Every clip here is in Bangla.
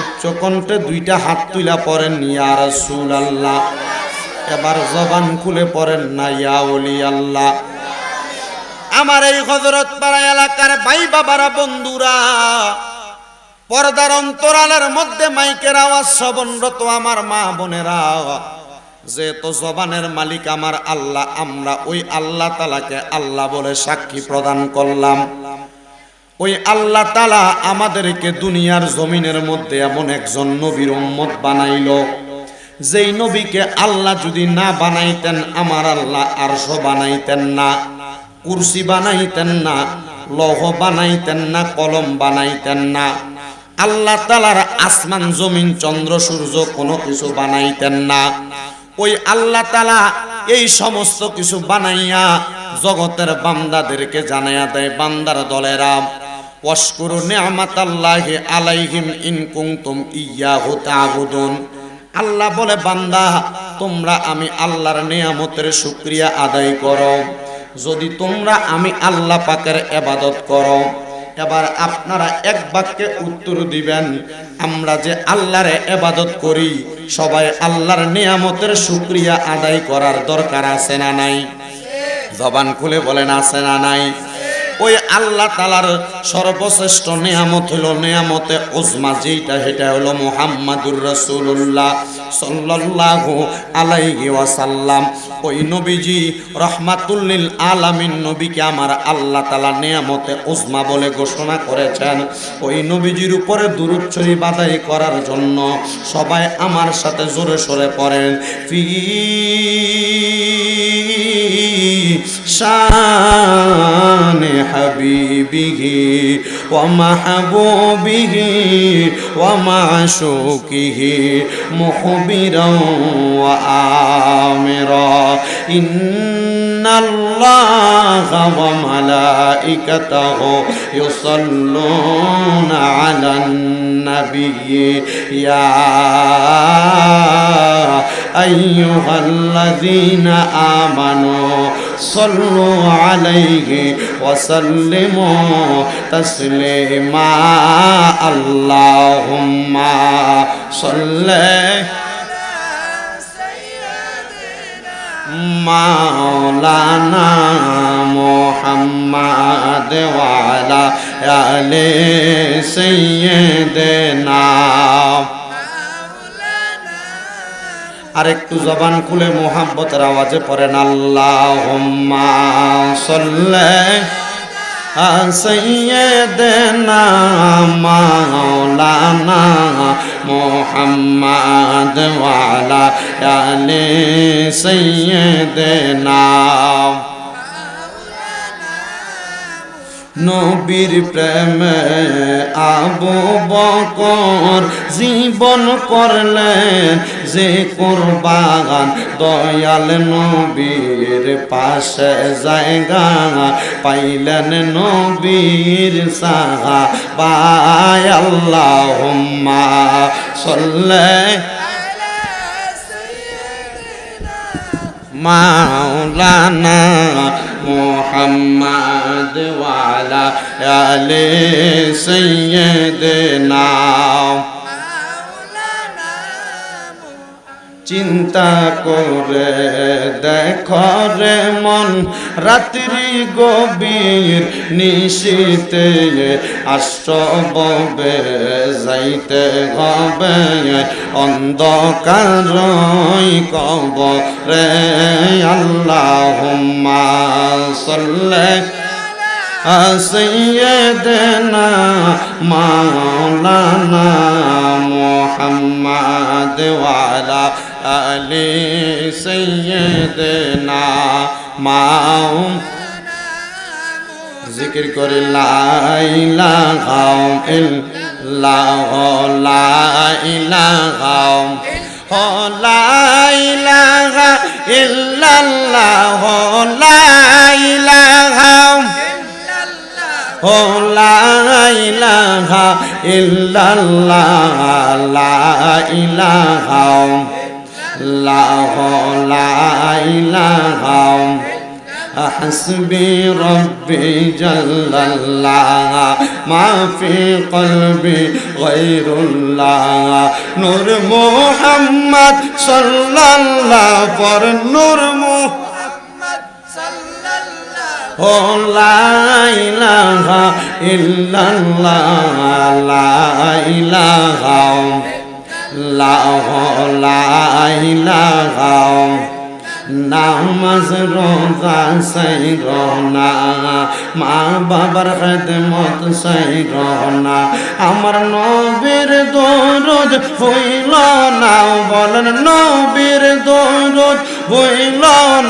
উচ্চ কণ্ঠে দুইটা হাত তুলা পড়েন ইয়া রাসূল আল্লাহ এবার জবান খুলে পড়েন না, ইয়া ওলি আল্লাহ আমার এই হজরত পাড়া এলাকার ভাই বাবারা, বন্ধুরা, পর্দার অন্তরালের মধ্যে মাইকের আওয়াজ শ্রবণরত আমার মা বোনেরা যে তো জবানের মালিক আমার আল্লাহ, আমরা ওই আল্লাহ তালাকে আল্লাহ বলে সাক্ষী প্রদান করলাম। ওই আল্লাহ তালা আমাদেরকে দুনিয়ার জমিনের মধ্যে এমন একজন নবীর উম্মত বানাইল। যেই নবীকে আল্লাহ যদি না বানাইতেন, আমার আল্লাহ আরশ বানাইতেন না, কুরসি বানাইতেন না, লহ বানাইতেন না, কলম বানাইতেন না। আল্লাহ তালার আসমান, জমিন, চন্দ্র, সূর্য কোনো কিছু বানাইতেন না। ওই আল্লাহ তালা এই সমস্ত কিছু বানাইয়া জগতের বান্দাদেরকে জানাইয়া দেয়, বান্দার দলেরা। ওয়াশকুরু নি'মাতাল্লাহি আলাইহিম ইন কুনতুম ইয়াহু তা'বুদুন। আল্লাহ বলে, বান্দা, তোমরা আমি আল্লাহর নিয়ামতের শুকরিয়া আদায় করো। যদি তোমরা আমি আল্লাহ পাকের এবাদত করো, এবার আপনারা এক বাক্যে উত্তর দিবেন, আমরা যে আল্লাহর এবাদত করি, সবাই আল্লাহর নিয়ামতের শুকরিয়া আদায় করার দরকার আছে না নাই? জবান খুলে বলেন, আছে না নাই? ওই আল্লাহ তালার সর্বশ্রেষ্ঠ নিয়ামত হলো নিয়ামতে ওজমা যেটা সেটা হলো মোহাম্মদুর রসুল্লাহ সাল্লাল্লাহু আলাইহি ওয়াসাল্লাম। ওই নবীজি রহমাতুল্লিল আলামিন নবীকে আমার আল্লাহ তালা নিয়ামতে উজমা বলে ঘোষণা করেছেন। ওই নবীজির উপরে শরীফ আদায় করার জন্য সবাই আমার সাথে জোরে সরে পড়েন। ফি শান হাবিবিহি ওয়া মাহবুবিহি ওয়া মাশুকিহি মুখবিরাও ওয়া আমিরা ইন্নাল্লাহা ওয়া মালাইকাতাহু ইউসাল্লুনা আলান নাবিয়্যি ইয়া আইয়ুহাল্লাযীনা আমানু সল্লু আলাইহি ওয়াসাল্লিমু তাসলিমা আল্লাহুম্মা সাল্লি মাওলানা মোহাম্মদ ওয়ালা আলে সাইয়্যিদিনা আর একটু জবান খুলে মোহাব্বতের আওয়াজে পড়েন আল্লাহ সৈয়দনা মাওলানা মোহাম্মদ নবীর প্রেমে আবু বকর জীবন করলেন, যে কোরবান দয়াল নবীর পাশে জায়গা পাইলেন নবীর সাহা বাই আল্লাহ সল্লে। মাওলানা আলে সৈয়দনা চিন্তা করে দেখ রে মন রাত্রি গভীর নিশীতে আশ্রবে যাইতে হবে অন্ধকার কব রে আল্লাহ সল্লে سيدنا مولانا محمد وعلى آل سيدنا মাও জিকির করে লাইলা গাও ইল্লাহ লাইলা গাও ও লাইলাহা ইল্লাল্লাহ লাইলাহা ও লাইলাহা ইল্লাল্লাহ লাইলাহা লাহ লাইলাহা حسبي ربي جل الله ما في قلبي غير الله نور محمد صلى الله for نور محمد ও লা ইলাহা ইল্লাল্লাহ, লা ইলাহা লা লা ইলাহা, নামাজ রোজা সাই রহনা মা বাবার খেদমত সাই রহনা আমার নবীর দরদ হইল না, বলেন নবীর দরদ হইল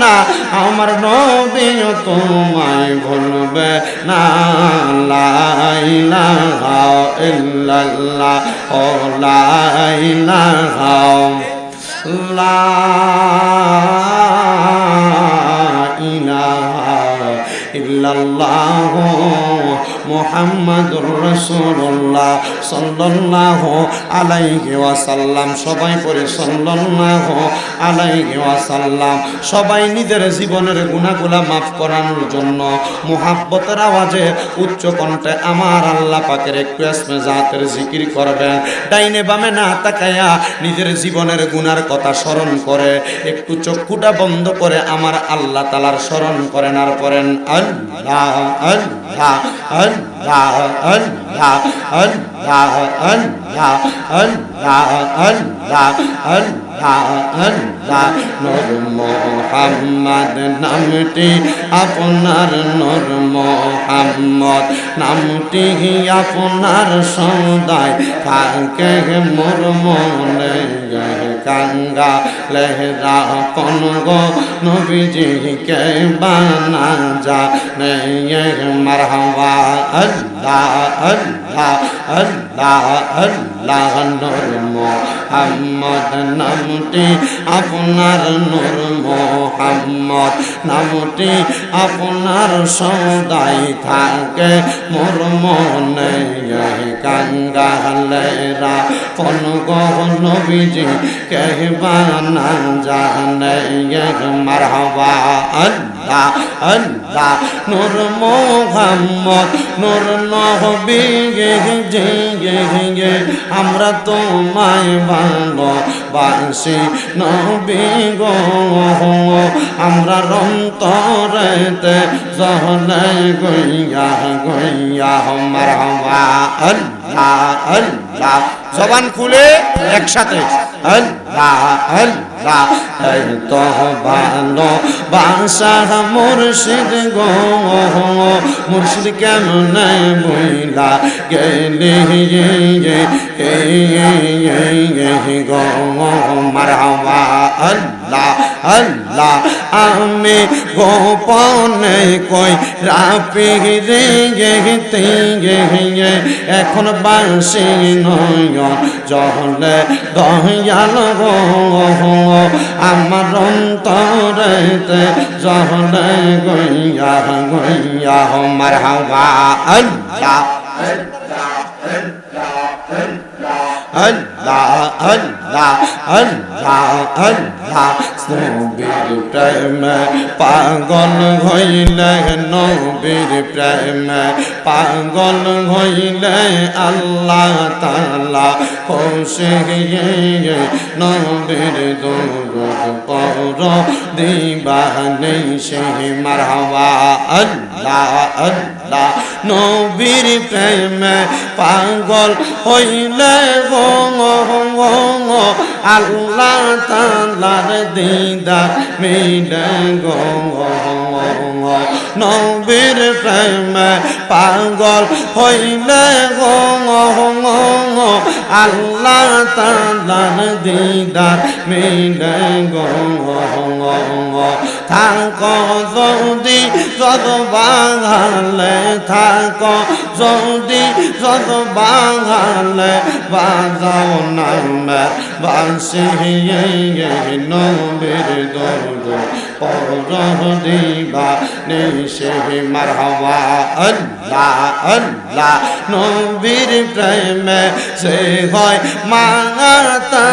না আমার নবী তোমায় ভুলবে না লাইলাহা ইল্লাল্লাহ ও লাইলাহা লা ইলাহা ইল্লাল্লাহ মুহাম্মাদুর রাসূলুল্লাহ সাল্লাল্লাহু আলাইহি ওয়াসাল্লাম। সবাই পড়ে সাল্লাল্লাহু আলাইহি ওয়াসাল্লাম। সবাই নিজের জীবনের গুনাহগুলা মাফ করানোর জন্য মুহাব্বতের আওয়াজে উচ্চ কণ্ঠে আমার আল্লাহ পাকের একটু আসমে জাতের জিকির করবেন। ডাইনে বামে না তাকায়া নিজের জীবনের গুনার কথা স্মরণ করে, একটু চক্ষুটা বন্ধ করে আমার আল্লাহ তালার স্মরণ করেন আর করেন আল্লাহ আল্লাহ আল্লাহ। নূর মোহাম্মদ নামটি আপনার নূর মোহাম্মদ। নামটি আপনার সদায় থাকে মোর মনে। গঙ্গা লেহরা কোন গো নবীজিকে বানা যা মারহাবা, আল্লাহ আল্লাহ আল্লাহ আল্লাহ নামটি আপনার নূর মোহাম্মদ, নামটি আপনার সদাই থাকে, মোর মনে কাঙ্গালেরা কোন গহন বিজি কেহবানা জানে মারহাবা আল্লাহ আল্লাহ নূর মোহাম্মদ নূর নহবি গে আমরা তোমায় ভালো বাসি নবী গো আমরা রন্তরেতে জহলে গইয়া গইয়া মারহাবা আল্লাহ আল্লাহ জবান খুলে একসাথে আল্লাহ আল্লাহ তো ভালো বাসা মুর্শিদ গো মুর্শিদ কেমন বইলা গেলে গো মারহাবা আল্লাহ আল্লাহ আমি গোপনে কই রাপি রে গে গে এখন বাসি নয় জহলে দয়াল আমার অন্তরেতে জহলে গইয়া গইয়া মার হাওয়া আল্লাহ। আল্লাহ আল্লাহ আল্লাহ আল্লাহ নবীর প্রেম পাগল হইলে নবীর প্রেম পাগল হইলে আল্লাহ তালা খুশি নবীর দুরুদ পর দিবা নেই সে মারহাবা, আল্লাহ আল্লাহ। নবীর প্রেম পাগল হইলে আল্লাহ তালার দিদার মিলে নবীর প্রেম পাগল হইলে আল্লাহ তালার দিদার মিলে গো থাক যদি যত বাঙালে থাক যদি যত বাঙালে বাজাও নামে। বাসি নবীর দৌড় পর দিবা নিশে মারহাবা। আল্লাহ আল্লাহ, নবীর প্রেমে সে হয় মাতা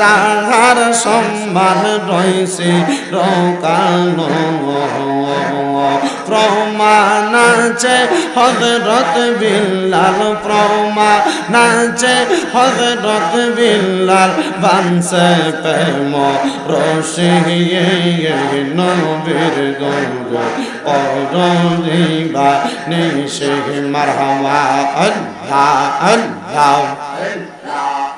তাহার সম্মান রয়েছে রকানো প্রমাণ আছে হজরত বিল্লাল, প্রমাণ আছে হজরত বিল্লাল বানসে প্রেম রসে নবীর গঙ্গ অরিবা নিশে মারহামা, আল্লাহ আল্লাহ।